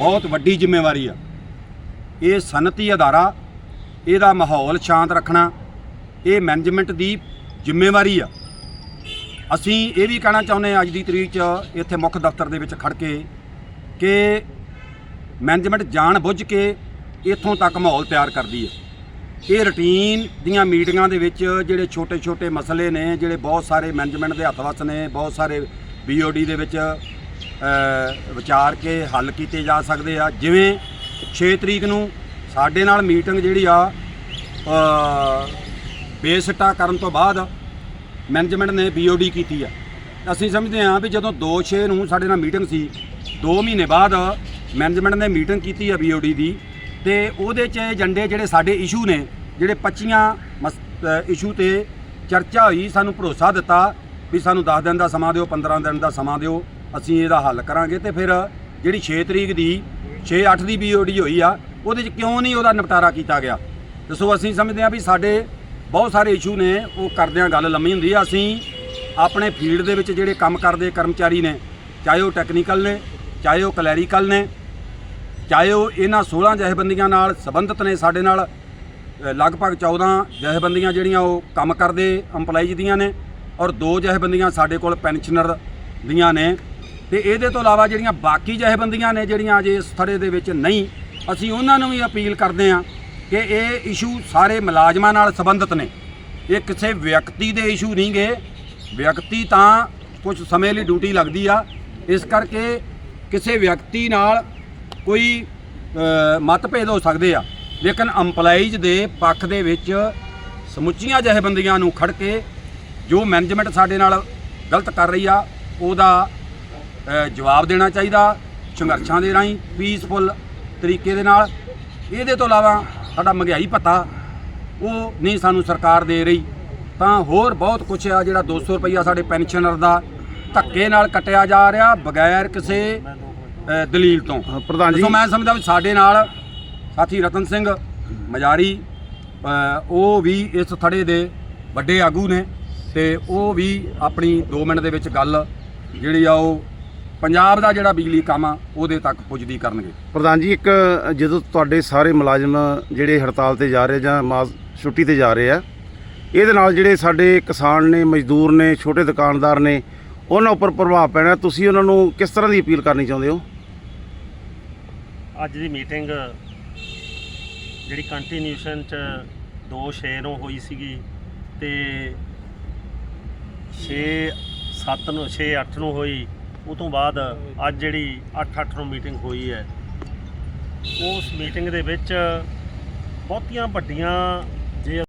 ਬਹੁਤ ਵੱਡੀ ਜ਼ਿੰਮੇਵਾਰੀ ਆ। ਇਹ ਸਨਅਤੀ ਅਦਾਰਾ, ਇਹਦਾ ਮਾਹੌਲ ਸ਼ਾਂਤ ਰੱਖਣਾ, ਇਹ ਮੈਨੇਜਮੈਂਟ ਦੀ ਜ਼ਿੰਮੇਵਾਰੀ ਆ। ਅਸੀਂ ਇਹ ਵੀ ਕਹਿਣਾ ਚਾਹੁੰਦੇ ਹਾਂ ਅੱਜ ਦੀ ਤਰੀਕ 'ਚ ਇੱਥੇ ਮੁੱਖ ਦਫ਼ਤਰ ਦੇ ਵਿੱਚ ਖੜ ਕੇ ਕਿ ਮੈਨੇਜਮੈਂਟ ਜਾਣ ਬੁੱਝ ਕੇ ਇੱਥੋਂ ਤੱਕ ਮਾਹੌਲ ਤਿਆਰ ਕਰਦੀ ਹੈ। ਇਹ ਰੁਟੀਨ ਦੀਆਂ ਮੀਟਿੰਗਾਂ ਦੇ ਵਿੱਚ ਜਿਹੜੇ ਛੋਟੇ-ਛੋਟੇ ਮਸਲੇ ਨੇ, ਜਿਹੜੇ ਬਹੁਤ ਸਾਰੇ ਮੈਨੇਜਮੈਂਟ ਦੇ ਹੱਥ ਵੱਸ ਨੇ, ਬਹੁਤ ਸਾਰੇ ਬੀਓਡੀ ਦੇ ਵਿੱਚ ਵਿਚਾਰ ਕੇ ਹੱਲ ਕੀਤੇ ਜਾ ਸਕਦੇ ਆ। ਜਿਵੇਂ 6 ਤਰੀਕ ਨੂੰ ਸਾਡੇ ਨਾਲ ਮੀਟਿੰਗ ਜਿਹੜੀ ਆ ਅ, ਬੇਸਿੱਟਾ ਕਰਨ ਤੋਂ ਬਾਅਦ ਮੈਨੇਜਮੈਂਟ ਨੇ ਬੀਓਡੀ ਕੀਤੀ ਆ। ਅਸੀਂ ਸਮਝਦੇ ਹਾਂ ਵੀ ਜਦੋਂ 2-6 ਨੂੰ ਸਾਡੇ ਨਾਲ ਮੀਟਿੰਗ ਸੀ 2 ਮਹੀਨੇ ਬਾਅਦ ਮੈਨੇਜਮੈਂਟ ਨੇ ਮੀਟਿੰਗ ਕੀਤੀ ਆ ਬੀਓਡੀ ਦੀ ਤੇ ਉਹਦੇ 'ਚ ਏਜੰਡੇ ਜਿਹੜੇ ਸਾਡੇ ਇਸ਼ੂ ਨੇ ਜਿਹੜੇ 25 ਇਸ਼ੂ ਤੇ ਚਰਚਾ ਹੋਈ ਸਾਨੂੰ ਭਰੋਸਾ ਦਿੱਤਾ ਵੀ ਸਾਨੂੰ 10 ਦਿਨ ਦਾ ਸਮਾਂ ਦਿਓ 15 ਦਿਨ ਦਾ ਸਮਾਂ ਦਿਓ। ਅਸੀਂ ਇਹਦਾ ਹੱਲ ਕਰਾਂਗੇ ਤੇ ਫਿਰ ਜਿਹੜੀ 6 ਤਰੀਕ ਦੀ 6-8 ਦੀ ਬੀਓਡੀ ਹੋਈ ਆ, ਉਹਦੇ 'ਚ ਕਿਉਂ ਨਹੀਂ ਉਹਦਾ ਨਿਪਟਾਰਾ ਕੀਤਾ ਗਿਆ? ਦੱਸੋ ਅਸੀਂ ਸਮਝਦੇ ਹਾਂ ਵੀ ਸਾਡੇ ਬਹੁਤ ਸਾਰੇ ਇਸ਼ੂ ਨੇ, ਉਹ ਕਰਦਿਆਂ ਗੱਲ ਲੰਮੀ ਹੁੰਦੀ ਆ। ਅਸੀਂ ਆਪਣੇ ਫੀਲਡ ਦੇ ਵਿੱਚ ਜਿਹੜੇ ਕੰਮ ਕਰਦੇ ਕਰਮਚਾਰੀ ਨੇ, ਚਾਹੇ ਉਹ ਟੈਕਨੀਕਲ ਨੇ, ਚਾਹੇ ਉਹ ਕਲੈਰੀਕਲ ਨੇ, ਚਾਹੇ ਉਹ ਇਹਨਾਂ 16 ਜਥੇਬੰਦੀਆਂ ਨਾਲ ਸੰਬੰਧਿਤ ਨੇ ਸਾਡੇ ਨਾਲ ਲਗਭਗ 14 ਜਥੇਬੰਦੀਆਂ ਜਿਹੜੀਆਂ ਉਹ ਕੰਮ ਕਰਦੇ EMPLOYEES ਦੀਆਂ ਨੇ, ਔਰ ਦੋ ਜਥੇਬੰਦੀਆਂ ਸਾਡੇ ਕੋਲ ਪੈਨਸ਼ਨਰ ਦੀਆਂ ਨੇ। ਤੇ ਇਹਦੇ ਤੋਂ ਇਲਾਵਾ ਜਿਹੜੀਆਂ ਬਾਕੀ ਜਥੇਬੰਦੀਆਂ ਨੇ ਜਿਹੜੀਆਂ ਅਜੇ ਇਸ ਥੜੇ ਦੇ ਵਿੱਚ ਨਹੀਂ, ਅਸੀਂ ਉਹਨਾਂ ਨੂੰ ਵੀ ਅਪੀਲ ਕਰਦੇ ਹਾਂ ਕਿ ਇਹ ਇਸ਼ੂ ਸਾਰੇ ਮੁਲਾਜ਼ਮਾਂ ਨਾਲ ਸੰਬੰਧਿਤ ਨੇ। ਇਹ ਕਿਸੇ ਵਿਅਕਤੀ ਦੇ ਇਸ਼ੂ ਨਹੀਂ ਗਏ ਵਿਅਕਤੀ ਤਾਂ ਕੁਝ ਸਮੇਂ ਲਈ ਡਿਊਟੀ ਲੱਗਦੀ ਆ। ਇਸ ਕਰਕੇ ਕਿਸੇ ਵਿਅਕਤੀ ਨਾਲ ਕੋਈ ਮਤਭੇਦ ਹੋ ਸਕਦੇ ਆ। ਲੇਕਿਨ EMPLOYEES ਦੇ ਪੱਖ ਦੇ ਵਿੱਚ ਸਮੁੱਚੀਆਂ ਜਥੇਬੰਦੀਆਂ ਨੂੰ ਖੜ ਕੇ ਜੋ ਮੈਨੇਜਮੈਂਟ ਸਾਡੇ ਨਾਲ ਗਲਤ ਕਰ ਰਹੀ ਆ, ਉਹਦਾ ਜਵਾਬ ਦੇਣਾ ਚਾਹੀਦਾ ਸੰਘਰਸ਼ਾਂ ਦੇ ਰਾਹੀਂ ਪੀਸਫੁਲ ਤਰੀਕੇ ਦੇ ਨਾਲ। ਇਹਦੇ ਤੋਂ ਇਲਾਵਾ ਸਾਡਾ ਮਹਿੰਗਾਈ ਭੱਤਾ ਉਹ ਨਹੀਂ ਸਾਨੂੰ ਸਰਕਾਰ ਦੇ ਰਹੀ। ਤਾਂ ਹੋਰ ਬਹੁਤ ਕੁਝ ਆ ਜਿਹੜਾ 200 ਰੁਪਈਆ ਸਾਡੇ ਪੈਨਸ਼ਨਰ ਦਾ ਧੱਕੇ ਨਾਲ ਕੱਟਿਆ ਜਾ ਰਿਹਾ ਬਗੈਰ ਕਿਸੇ ਦਲੀਲ ਤੋਂ। ਪ੍ਰਧਾਨ ਜੀ। ਸੋ ਮੈਂ ਸਮਝਦਾ ਵੀ ਸਾਡੇ ਨਾਲ ਸਾਥੀ ਰਤਨ ਸਿੰਘ ਮਜਾਰੀ ਉਹ ਵੀ ਇਸ ਥੜੇ ਦੇ ਵੱਡੇ ਆਗੂ ਨੇ ਤੇ ਉਹ ਵੀ ਆਪਣੀ 2 ਮਿੰਟ ਦੇ ਵਿੱਚ ਗੱਲ ਜਿਹੜੀ ਆ ਉਹ ਪੰਜਾਬ ਦਾ ਜਿਹੜਾ ਬਿਜਲੀ ਕੰਮ ਆ ਉਹਦੇ ਤੱਕ ਪੁੱਜਦੀ ਕਰਨਗੇ। ਪ੍ਰਧਾਨ ਜੀ ਇੱਕ ਜਦੋਂ ਤੁਹਾਡੇ ਸਾਰੇ ਮੁਲਾਜ਼ਮ ਜਿਹੜੇ ਹੜਤਾਲ ਤੇ ਜਾ ਰਹੇ ਜਾਂ ਮਾਸ ਛੁੱਟੀ ਤੇ ਜਾ ਰਹੇ ਆ ਇਹਦੇ ਨਾਲ ਜਿਹੜੇ ਸਾਡੇ ਕਿਸਾਨ ਨੇ ਮਜ਼ਦੂਰ ਨੇ ਛੋਟੇ ਦੁਕਾਨਦਾਰ ਨੇ ਉਹਨਾਂ ਉੱਪਰ ਪ੍ਰਭਾਵ ਪੈਣਾ। ਤੁਸੀਂ ਉਹਨਾਂ ਨੂੰ ਕਿਸ ਤਰ੍ਹਾਂ ਦੀ ਅਪੀਲ ਕਰਨੀ ਚਾਹੁੰਦੇ ਹੋ? ਅੱਜ ਦੀ ਮੀਟਿੰਗ ਜਿਹੜੀ ਕੰਟੀਨਿਊਸ਼ਨ ਚ 2-6 ਨੂੰ ਹੋਈ ਸੀਗੀ ਤੇ 6-7 ਨੂੰ 6-8 ਨੂੰ ਹੋਈ। ਉਹ ਤੋਂ ਬਾਅਦ ਅੱਜ ਜਿਹੜੀ 8-8 ਨੂੰ ਮੀਟਿੰਗ ਹੋਈ ਹੈ, ਉਸ ਮੀਟਿੰਗ ਦੇ ਵਿੱਚ ਬਹੁਤੀਆਂ ਵੱਡੀਆਂ